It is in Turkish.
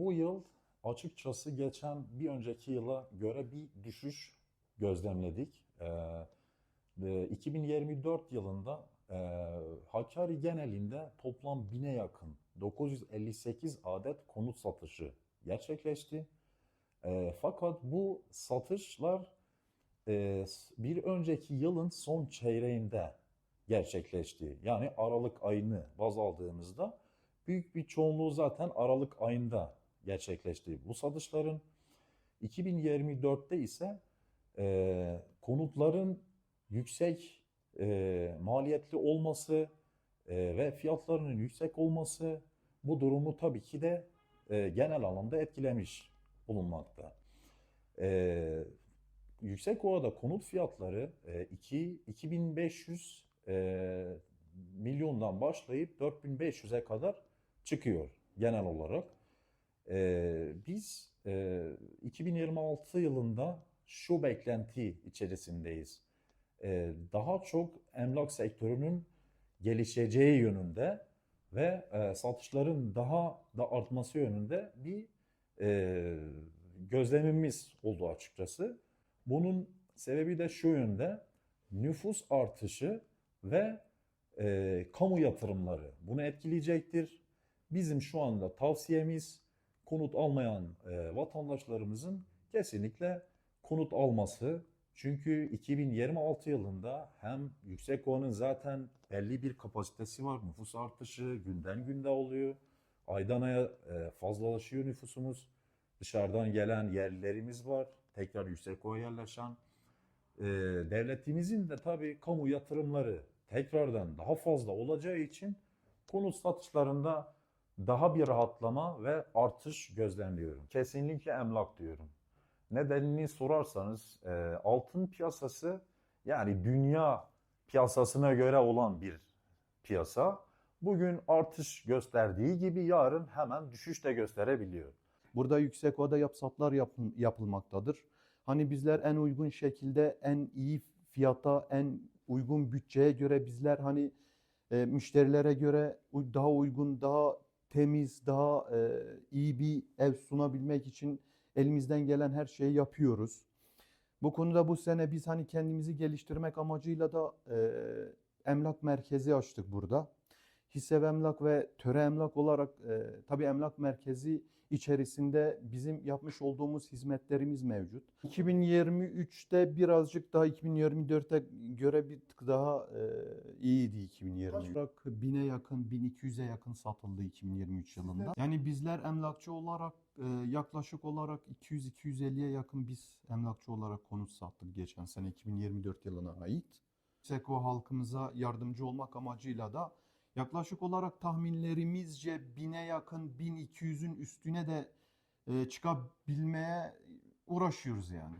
bu yıl açıkçası geçen bir önceki yıla göre bir düşüş gözlemledik. Ee, ve 2024 yılında e, Hakkari genelinde toplam 1000'e yakın 958 adet konut satışı gerçekleşti. E, fakat bu satışlar e, bir önceki yılın son çeyreğinde gerçekleşti. Yani Aralık ayını baz aldığımızda büyük bir çoğunluğu zaten Aralık ayında gerçekleşti. Bu satışların 2024'te ise e, konutların yüksek e, maliyetli olması e, ve fiyatlarının yüksek olması bu durumu tabii ki de e, genel anlamda etkilemiş bulunmakta. E, Yüksekova'da konut fiyatları e, 2 2500 e, milyondan başlayıp 4500'e kadar çıkıyor genel olarak. E, biz e, 2026 yılında şu beklenti içerisindeyiz. E, daha çok emlak sektörünün gelişeceği yönünde ve e, satışların daha da artması yönünde bir e, gözlemimiz oldu açıkçası. Bunun sebebi de şu yönde nüfus artışı ve e, kamu yatırımları bunu etkileyecektir. Bizim şu anda tavsiyemiz konut almayan e, vatandaşlarımızın kesinlikle konut alması. Çünkü 2026 yılında hem Yüksekova'nın zaten belli bir kapasitesi var. Nüfus artışı günden günde oluyor. Aydan aya e, fazlalaşıyor nüfusumuz. Dışarıdan gelen yerlilerimiz var. Tekrar Yüksekova'ya yerleşen. E, devletimizin de tabii kamu yatırımları tekrardan daha fazla olacağı için konut satışlarında daha bir rahatlama ve artış gözlemliyorum. Kesinlikle emlak diyorum. Nedenini sorarsanız e, altın piyasası yani dünya piyasasına göre olan bir piyasa. Bugün artış gösterdiği gibi yarın hemen düşüş de gösterebiliyor. Burada yüksek oda yapsatlar yapın- yapılmaktadır. Hani bizler en uygun şekilde, en iyi fiyata, en uygun bütçeye göre bizler hani e, müşterilere göre daha uygun, daha temiz, daha e, iyi bir ev sunabilmek için elimizden gelen her şeyi yapıyoruz. Bu konuda bu sene biz hani kendimizi geliştirmek amacıyla da e, emlak merkezi açtık burada. Hissev Emlak ve Töre Emlak olarak e, tabii emlak merkezi içerisinde bizim yapmış olduğumuz hizmetlerimiz mevcut. 2023'te birazcık daha 2024'e göre bir tık daha e, iyiydi 2023. Olarak 1000'e yakın, 1200'e yakın satıldı 2023 yılında. Yani bizler emlakçı olarak e, yaklaşık olarak 200-250'ye yakın biz emlakçı olarak konut sattık geçen sene 2024 yılına ait. Seko halkımıza yardımcı olmak amacıyla da yaklaşık olarak tahminlerimizce 1000'e yakın 1200'ün üstüne de e, çıkabilmeye uğraşıyoruz yani.